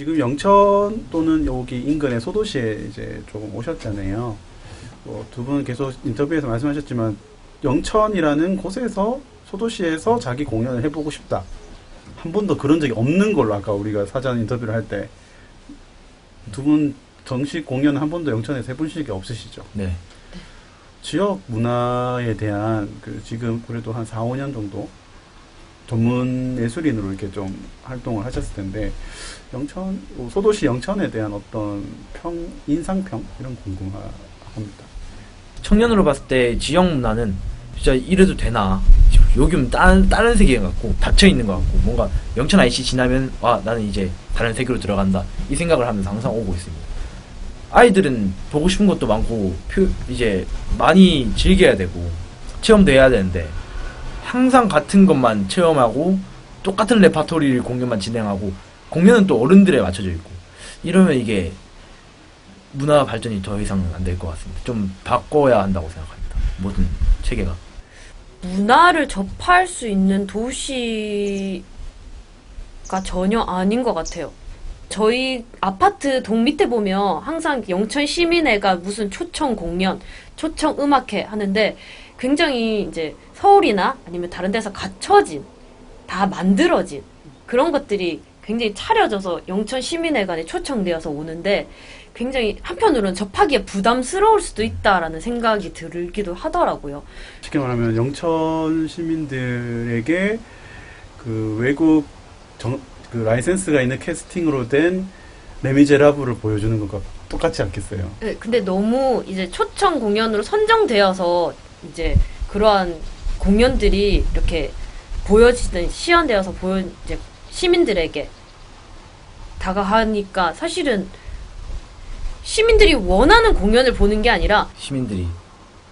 지금 영천 또는 여기 인근의 소도시에 이제 조금 오셨잖아요. 뭐 두분 계속 인터뷰에서 말씀하셨지만 영천이라는 곳에서 소도시에서 자기 공연을 해보고 싶다. 한 번도 그런 적이 없는 걸로 아까 우리가 사전 인터뷰를 할 때 두 분 정식 공연 한 번도 영천에서 해본 적이 없으시죠? 네. 지역 문화에 대한 그 지금 그래도 한 4, 5년 정도 전문 예술인으로 이렇게 좀 활동을 하셨을 텐데 영천 뭐 소도시 영천에 대한 어떤 평 인상평 이런 궁금합니다. 청년으로 봤을 때 지역 문화는 진짜 이래도 되나 요즘 다른 다른 세계 같고 닫혀 있는 것 같고 뭔가 영천 IC 지나면 와 나는 이제 다른 세계로 들어간다 이 생각을 하면서 항상 오고 있습니다. 아이들은 보고 싶은 것도 많고 표, 이제 많이 즐겨야 되고 체험도 해야 되는데 항상 같은 것만 체험하고 똑같은 레파토리를 공연만 진행하고 공연은 또 어른들에 맞춰져 있고 이러면 이게 문화 발전이 더 이상 안 될 것 같습니다. 좀 바꿔야 한다고 생각합니다. 모든 체계가. 문화를 접할 수 있는 도시가 전혀 아닌 것 같아요. 저희 아파트 동 밑에 보면 항상 영천 시민회가 무슨 초청 공연, 초청 음악회 하는데 굉장히 이제 서울이나 아니면 다른 데서 갖춰진, 다 만들어진 그런 것들이 굉장히 차려져서 영천 시민회관에 초청되어서 오는데 굉장히 한편으로는 접하기에 부담스러울 수도 있다라는 생각이 들기도 하더라고요. 쉽게 말하면 영천 시민들에게 그 외국 정, 그 라이센스가 있는 캐스팅으로 된 레미제라블을 보여주는 것과 똑같지 않겠어요? 네, 근데 너무 이제 초청 공연으로 선정되어서 이제 그러한 공연들이 이렇게 보여지는 시연되어서 보여 이제 시민들에게 다가가니까 사실은 시민들이 원하는 공연을 보는 게 아니라 시민들이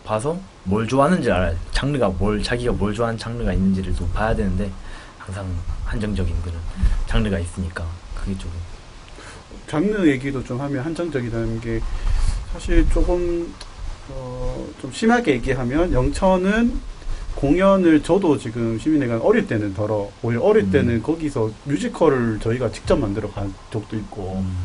봐서 뭘 좋아하는지 알아야 돼. 장르가 뭘 자기가 뭘 좋아하는 장르가 있는지를 또 봐야 되는데 항상 한정적인 그런 장르가 있으니까 그게 조금 장르 얘기도 좀 하면 한정적이라는 게 사실 조금 어, 좀 심하게 얘기하면 영천은 공연을 저도 지금 시민회관 어릴 때는 덜어 오히려 어릴 음. 때는 거기서 뮤지컬을 저희가 직접 만들어 간 적도 있고 음,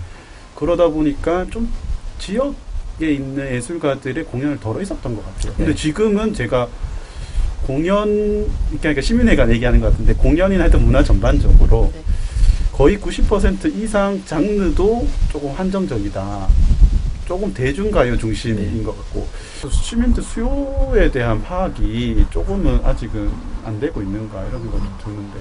그러다 보니까 좀 지역에 있는 예술가들의 공연을 덜어 있었던 것 같아요. 근데 네. 지금은 제가 공연 그러니까 시민회관 얘기하는 것 같은데 공연이나 하여튼 문화 전반적으로 네. 거의 90% 이상 장르도 조금 한정적이다. 조금 대중가요 중심인 네. 것 같고. 시민들 수요에 대한 파악이 조금은 아직은 안 되고 있는가 이런 생각이 드는데.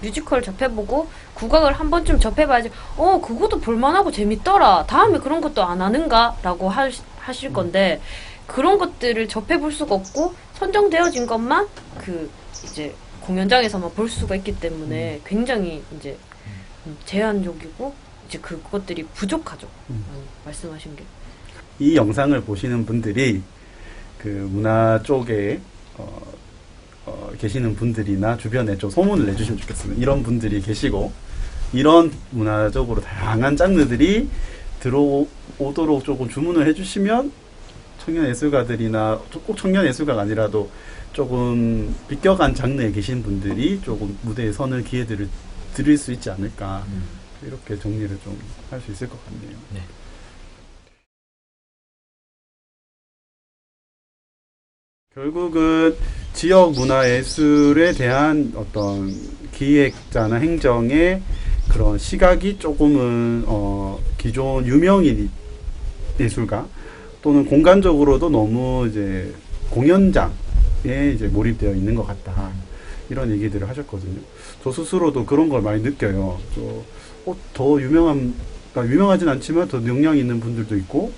뮤지컬 접해보고 국악을 한 번쯤 접해봐야지. 어 그것도 볼만하고 재밌더라. 다음에 그런 것도 안 하는가? 라고 하, 하실 건데 그런 것들을 접해볼 수가 없고 선정되어진 것만 그 이제 공연장에서만 볼 수가 있기 때문에 굉장히 이제 음, 제한적이고 이제 그것들이 부족하죠 음. 음, 말씀하신 게 이 영상을 보시는 분들이 그 문화 쪽에 어, 어, 계시는 분들이나 주변에 좀 소문을 내주시면 좋겠습니다. 이런 분들이 계시고 이런 문화적으로 다양한 장르들이 들어오도록 조금 주문을 해주시면 청년 예술가들이나 꼭 청년 예술가가 아니라도 조금 비껴간 장르에 계신 분들이 조금 무대에 서는 기회들을 드릴 수 있지 않을까 음. 이렇게 정리를 좀 할 수 있을 것 같네요. 네. 결국은 지역 문화 예술에 대한 어떤 기획자나 행정의 그런 시각이 조금은 어 기존 유명인 예술가 또는 공간적으로도 너무 이제 공연장에 이제 몰입되어 있는 것 같다 이런 얘기들을 하셨거든요. 저 스스로도 그런 걸 많이 느껴요. 저 더 유명한 그러니까 유명하진 않지만 더 역량 있는 분들도 있고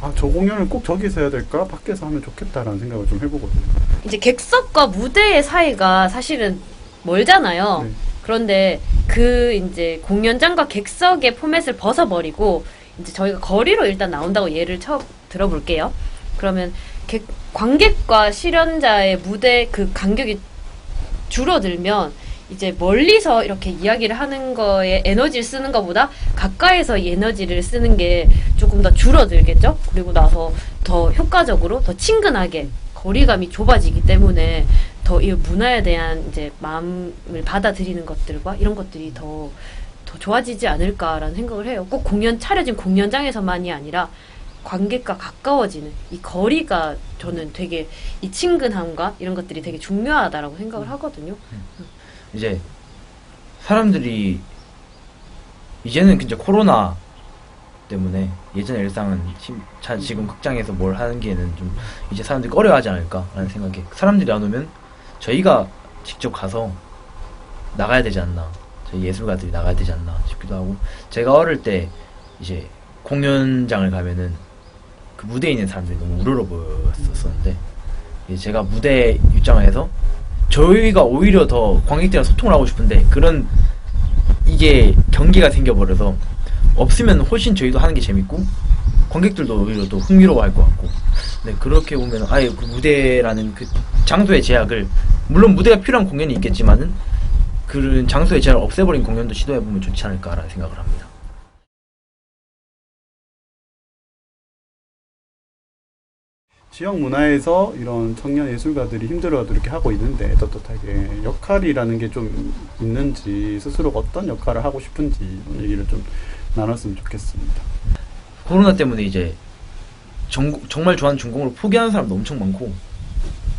아, 저 공연을 꼭 저기서 해야 될까? 밖에서 하면 좋겠다라는 생각을 좀 해보거든요. 이제 객석과 무대의 사이가 사실은 멀잖아요. 네. 그런데 그 이제 공연장과 객석의 포맷을 벗어버리고 이제 저희가 거리로 일단 나온다고 예를 쳐 들어볼게요. 그러면 객- 관객과 실현자의 무대 그 간격이 줄어들면 이제 멀리서 이렇게 이야기를 하는 거에 에너지를 쓰는 것보다 가까이서 이 에너지를 쓰는 게 조금 더 줄어들겠죠? 그리고 나서 더 효과적으로 더 친근하게 거리감이 좁아지기 때문에 더 이 문화에 대한 이제 마음을 받아들이는 것들과 이런 것들이 더 더 좋아지지 않을까라는 생각을 해요. 꼭 공연 차려진 공연장에서만이 아니라 관객과 가까워지는 이 거리가 저는 되게 이 친근함과 이런 것들이 되게 중요하다라고 생각을 하거든요. 이제 사람들이 이제는 진짜 코로나 때문에 예전의 일상은 지금 극장에서 뭘 하기에는 좀 이제 사람들이 꺼려하지 않을까라는 생각에 사람들이 안 오면 저희가 직접 가서 나가야 되지 않나. 저희 예술가들이 나가야 되지 않나 싶기도 하고 제가 어릴 때 이제 공연장을 가면은 그 무대에 있는 사람들이 너무 우러러 보였었는데 제가 무대 입장을 해서 저희가 오히려 더 관객들이랑 소통을 하고 싶은데 그런 이게 경계가 생겨버려서 없으면 훨씬 저희도 하는 게 재밌고 관객들도 오히려 또 흥미로워할 것 같고 네 그렇게 보면 아예 그 무대라는 그 장소의 제약을 물론 무대가 필요한 공연이 있겠지만은 그런 장소의 제약을 없애버린 공연도 시도해보면 좋지 않을까라는 생각을 합니다. 지역 문화에서 이런 청년 예술가들이 힘들어도 이렇게 하고 있는데 떳떳하게 역할이라는 게 좀 있는지 스스로가 어떤 역할을 하고 싶은지 이런 얘기를 좀 나눴으면 좋겠습니다. 코로나 때문에 이제 전, 정말 좋아하는 전공을 포기하는 사람도 엄청 많고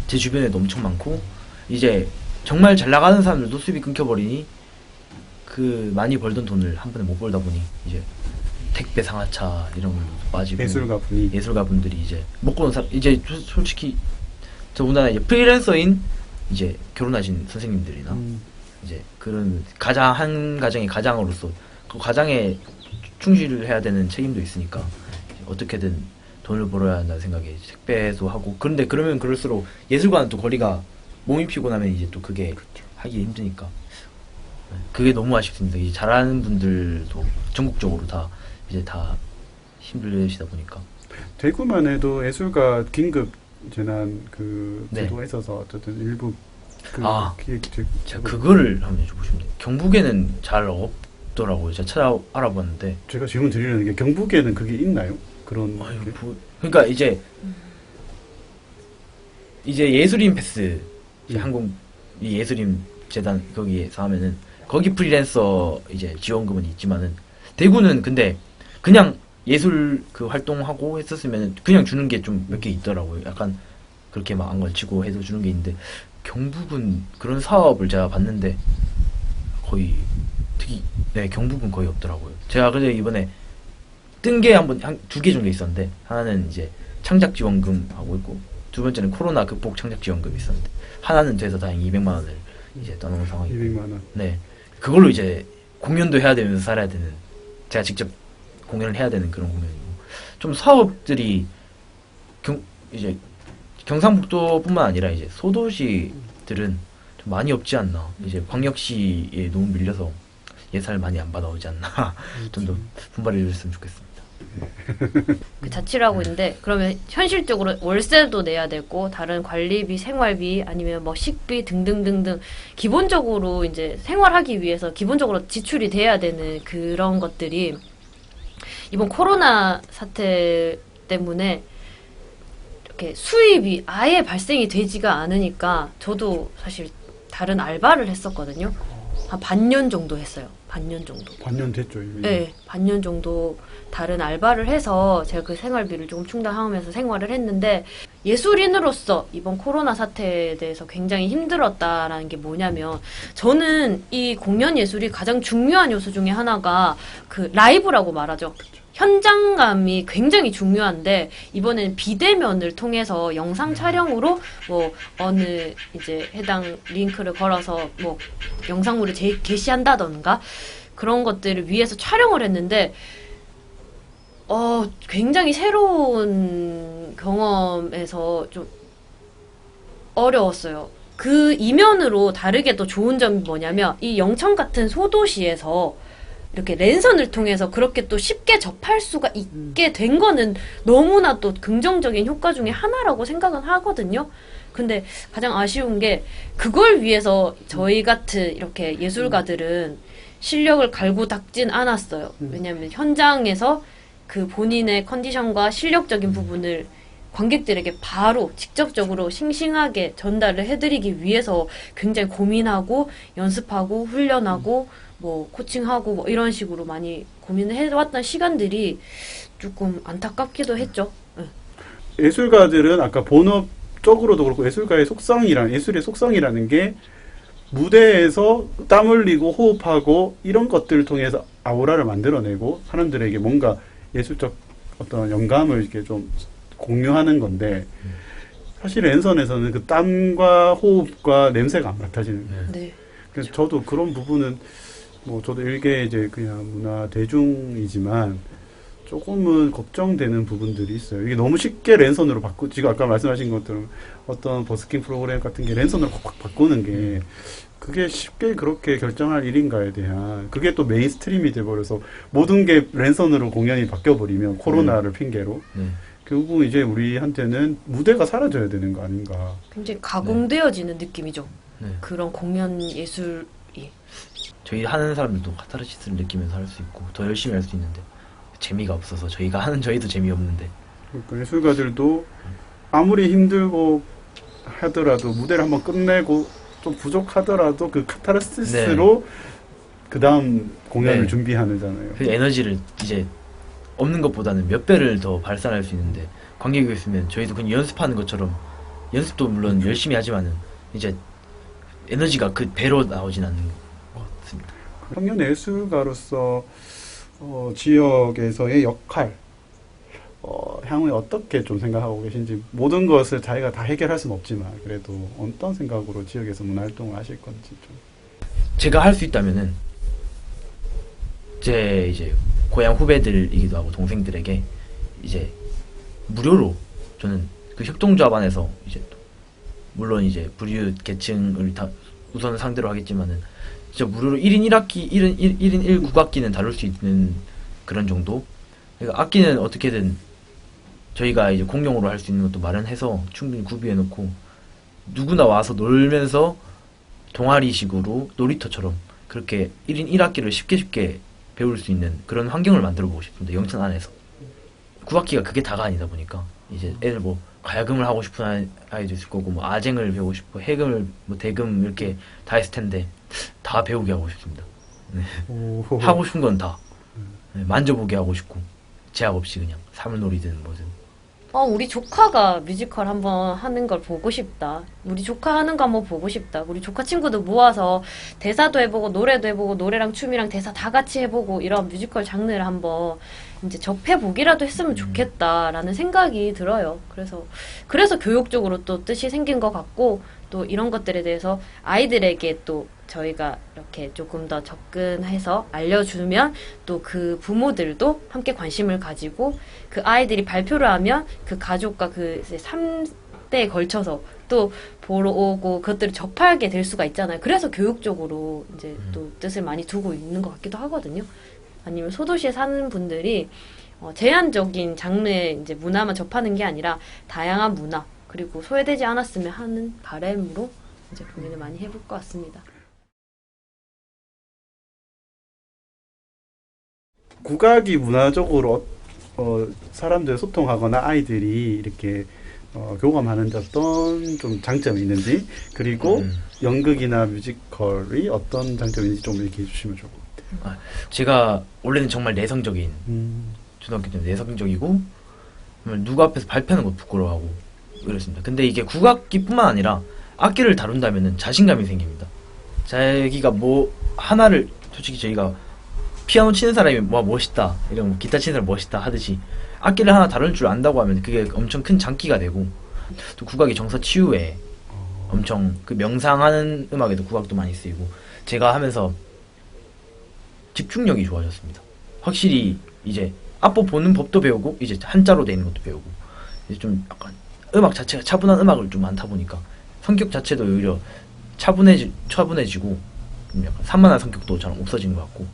제 주변에도 엄청 많고 이제 정말 잘 나가는 사람들도 수입이 끊겨버리니 그 많이 벌던 돈을 한 번에 못 벌다 보니 이제 택배 상하차 이런 걸로 빠지고 예술가 분이. 예술가 분들이 이제 먹고는 사 이제 솔- 솔직히 더군다나 이제 프리랜서인 이제 결혼하신 선생님들이나 음, 이제 그런 가장 한 가정의 가장으로서 그 가장에 충실을 해야 되는 책임도 있으니까 어떻게든 돈을 벌어야 한다는 생각에 택배도 하고 그런데 그러면 그럴수록 예술과는 또 거리가 몸이 피곤하면 이제 또 그게 하기 힘드니까. 네, 그게 너무 아쉽습니다. 이제 잘하는 분들도 전국적으로 다 이제 다 힘들시다 보니까 대구만 해도 예술가 긴급 재난 그 네. 제도가 있어서 어쨌든 일부 그 아. 기획책 제가 그거를 한번 싶은데 경북에는 잘 없더라고요. 제가 찾아 알아봤는데 제가 질문 드리려는 게 경북에는 그게 있나요? 그런 아유, 게? 뭐, 그러니까 이제 이제 예술인 패스 이제 음. 한국 이 예술인 재단 거기에서 하면은 거기 프리랜서 이제 지원금은 있지만은 대구는 근데 그냥 예술 그 활동하고 했었으면 그냥 주는 게 좀 몇 개 있더라고요. 약간 그렇게 막 안 걸치고 해도 주는 게 있는데 경북은 그런 사업을 제가 봤는데 거의 특히 네 경북은 거의 없더라고요. 제가 그래 이번에 뜬 게 한번 두개 정도 있었는데 하나는 이제 창작 지원금 하고 있고 두 번째는 코로나 극복 창작 지원금 이 있었는데 하나는 돼서 다행히 200만 원을 이제 떠놓은 상황이고 200만 원. 네 그걸로 이제 공연도 해야 되면서 살아야 되는 제가 직접 공연을 해야 되는 그런 공연이고. 좀 사업들이 경 이제 경상북도뿐만 아니라 이제 소도시들은 좀 많이 없지 않나. 이제 광역시에 너무 밀려서 예산을 많이 안 받아오지 않나. 좀 더 분발해 주셨으면 좋겠습니다. 그 자취를 하고 있는데 그러면 현실적으로 월세도 내야 되고 다른 관리비, 생활비 아니면 뭐 식비 등등등등 기본적으로 이제 생활하기 위해서 기본적으로 지출이 돼야 되는 그런 것들이 이번 코로나 사태 때문에 이렇게 수입이 아예 발생이 되지가 않으니까 저도 사실 다른 알바를 했었거든요. 한 반년 정도 했어요. 반년 정도. 반년 됐죠 이미. 네, 반년 정도 다른 알바를 해서 제가 그 생활비를 조금 충당하면서 생활을 했는데 예술인으로서 이번 코로나 사태에 대해서 굉장히 힘들었다라는 게 뭐냐면 저는 이 공연 예술이 가장 중요한 요소 중에 하나가 그 라이브라고 말하죠. 현장감이 굉장히 중요한데 이번엔 비대면을 통해서 영상 촬영으로 뭐 어느 이제 해당 링크를 걸어서 뭐 영상물을 제, 게시한다던가 그런 것들을 위해서 촬영을 했는데 어 굉장히 새로운 경험에서 좀 어려웠어요. 그 이면으로 다르게 또 좋은 점이 뭐냐면 이 영천 같은 소도시에서 이렇게 랜선을 통해서 그렇게 또 쉽게 접할 수가 있게 된 거는 너무나 또 긍정적인 효과 중에 하나라고 생각은 하거든요. 근데 가장 아쉬운 게 그걸 위해서 저희 같은 이렇게 예술가들은 실력을 갈고 닦진 않았어요. 음. 왜냐하면 현장에서 그 본인의 컨디션과 실력적인 부분을 관객들에게 바로 직접적으로 싱싱하게 전달을 해드리기 위해서 굉장히 고민하고 연습하고 훈련하고 뭐 코칭하고 뭐 이런 식으로 많이 고민을 해왔던 시간들이 조금 안타깝기도 했죠. 네. 예술가들은 아까 본업적으로도 그렇고 예술가의 속성이란 예술의 속성이라는 게 무대에서 땀 흘리고 호흡하고 이런 것들을 통해서 아우라를 만들어내고 사람들에게 뭔가 예술적 어떤 영감을 이렇게 좀 공유하는 건데 사실 랜선에서는 그 땀과 호흡과 냄새가 안 맡아지는 거예요. 네. 그래서 저도 그런 부분은 뭐 저도 일개 이제 그냥 문화 대중이지만 조금은 걱정되는 부분들이 있어요. 이게 너무 쉽게 랜선으로 바꾸 지금 아까 말씀하신 것처럼 어떤 버스킹 프로그램 같은 게 랜선으로 콕콕 바꾸는 게 그게 쉽게 그렇게 결정할 일인가에 대한 그게 또 메인스트림이 돼버려서 모든 게 랜선으로 공연이 바뀌어버리면 코로나를 핑계로 네. 결국 이제 우리한테는 무대가 사라져야 되는 거 아닌가. 굉장히 가공되어지는 느낌이죠. 네. 그런 공연 예술이. 저희 하는 사람들도 카타르시스를 느끼면서 할 수 있고 더 열심히 할 수 있는데 재미가 없어서 저희가 하는 저희도 재미없는데 그러니까 예술가들도 아무리 힘들고 하더라도 무대를 한번 끝내고 좀 부족하더라도 그 카타르시스로 그 다음 공연을 네. 준비하잖아요. 그 에너지를 이제 없는 것보다는 몇 배를 더 발산할 수 있는데 관객이 있으면 저희도 그냥 연습하는 것처럼 연습도 물론 열심히 하지만은 이제 에너지가 그 배로 나오진 않는 것 같습니다. 청년 예술가로서 어, 지역에서의 역할 어, 향후에 어떻게 좀 생각하고 계신지 모든 것을 자기가 다 해결할 수는 없지만 그래도 어떤 생각으로 지역에서 문화활동을 하실 건지 좀. 제가 할 수 있다면은 제 이제 고향 후배들이기도 하고 동생들에게 이제 무료로 저는 그 협동조합 안에서 이제 또 물론 이제 불이웃 계층을 다 우선 상대로 하겠지만은 진짜 무료로 1인 1학기 1인 1, 1인 1국악기는 다룰 수 있는 그런 정도 그러니까 악기는 어떻게든 저희가 이제 공용으로 할 수 있는 것도 마련해서 충분히 구비해 놓고 누구나 와서 놀면서 동아리식으로 놀이터처럼 그렇게 1인 1학기를 쉽게 쉽게 배울 수 있는 그런 환경을 만들어 보고 싶습니다. 영천 안에서. 9학기가 그게 다가 아니다 보니까 이제 애들 뭐 가야금을 하고 싶은 아이- 아이도 있을 거고 뭐 아쟁을 배우고 싶고 해금을 뭐 대금 이렇게 다 있을 텐데 다 배우게 하고 싶습니다. 하고 싶은 건 다. 네, 만져보게 하고 싶고 제약 없이 그냥 사물놀이든 뭐든 어, 우리 조카가 뮤지컬 한번 하는 걸 보고 싶다. 우리 조카 하는 거 한번 보고 싶다. 우리 조카 친구들 모아서 대사도 해보고 노래도 해보고 노래랑 춤이랑 대사 다 같이 해보고 이런 뮤지컬 장르를 한번 이제 접해 보기라도 했으면 좋겠다라는 생각이 들어요. 그래서 그래서 교육적으로 또 뜻이 생긴 것 같고 또 이런 것들에 대해서 아이들에게 또 저희가 이렇게 조금 더 접근해서 알려주면 또 그 부모들도 함께 관심을 가지고 그 아이들이 발표를 하면 그 가족과 그 3대에 걸쳐서 또 보러 오고 그것들을 접하게 될 수가 있잖아요. 그래서 교육적으로 이제 또 뜻을 많이 두고 있는 것 같기도 하거든요. 아니면 소도시에 사는 분들이 어, 제한적인 장르의 이제 문화만 접하는 게 아니라 다양한 문화 그리고 소외되지 않았으면 하는 바람으로 이제 고민을 많이 해볼 것 같습니다. 국악이 문화적으로 어, 사람들 소통하거나 아이들이 이렇게 어, 교감하는 데 어떤 좀 장점이 있는지 그리고 음. 연극이나 뮤지컬이 어떤 장점이 있는지 좀 얘기해 주시면 좋을 것 같아요. 제가 원래는 정말 내성적인 음. 초등학교 때 내성적이고 정말 누구 앞에서 발표하는 거 부끄러워하고 그랬습니다. 근데 이게 국악기뿐만 아니라 악기를 다룬다면은 자신감이 생깁니다. 자기가 뭐 하나를 솔직히 저희가 피아노 치는 사람이 뭐 멋있다 이런 거, 기타 치는 사람 멋있다 하듯이 악기를 하나 다룰 줄 안다고 하면 그게 엄청 큰 장기가 되고 또 국악이 정서 치유에 엄청 그 명상하는 음악에도 국악도 많이 쓰이고 제가 하면서 집중력이 좋아졌습니다. 확실히 이제 앞보 보는 법도 배우고 이제 한자로 되는 것도 배우고 이제 좀 약간 음악 자체가 차분한 음악을 좀 많다 보니까 성격 자체도 오히려 차분해지 차분해지고 좀 약간 산만한 성격도 잘 없어진 것 같고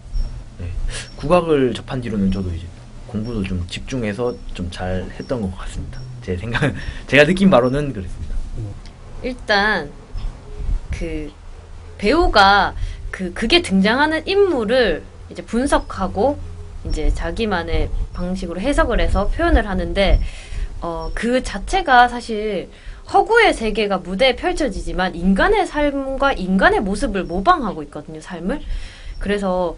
네. 국악을 접한 뒤로는 저도 이제 공부도 좀 집중해서 좀 잘 했던 것 같습니다. 제 생각 제가 느낀 바로는 그랬습니다. 일단 그 배우가 그 그게 등장하는 인물을 이제 분석하고 이제 자기만의 방식으로 해석을 해서 표현을 하는데 어 그 자체가 사실 허구의 세계가 무대에 펼쳐지지만 인간의 삶과 인간의 모습을 모방하고 있거든요, 삶을. 그래서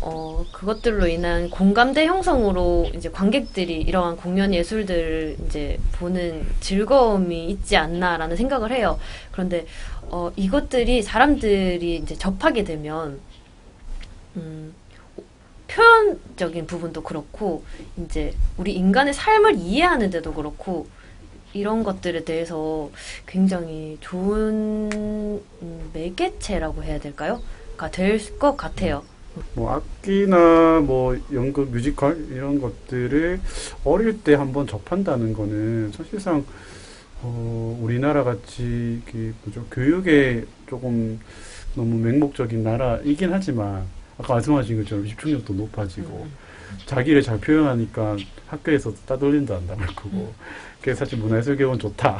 어, 그것들로 인한 공감대 형성으로 이제 관객들이 이러한 공연 예술들을 이제 보는 즐거움이 있지 않나라는 생각을 해요. 그런데 어, 이것들이 사람들이 이제 접하게 되면 음, 표현적인 부분도 그렇고 이제 우리 인간의 삶을 이해하는데도 그렇고 이런 것들에 대해서 굉장히 좋은 음, 매개체라고 해야 될까요? 가 될 것 같아요. 뭐 악기나 뭐 연극, 뮤지컬 이런 것들을 어릴 때 한번 접한다는 거는 사실상 어, 우리나라 같이 그 뭐죠 교육에 조금 너무 맹목적인 나라이긴 하지만 아까 말씀하신 것처럼 집중력도 높아지고 자기를 잘 표현하니까 학교에서 따돌림도 안 당할 거고 그게 사실 문화예술 교육은 좋다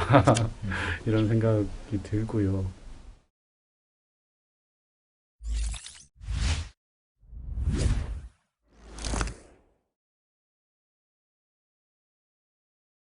이런 생각이 들고요.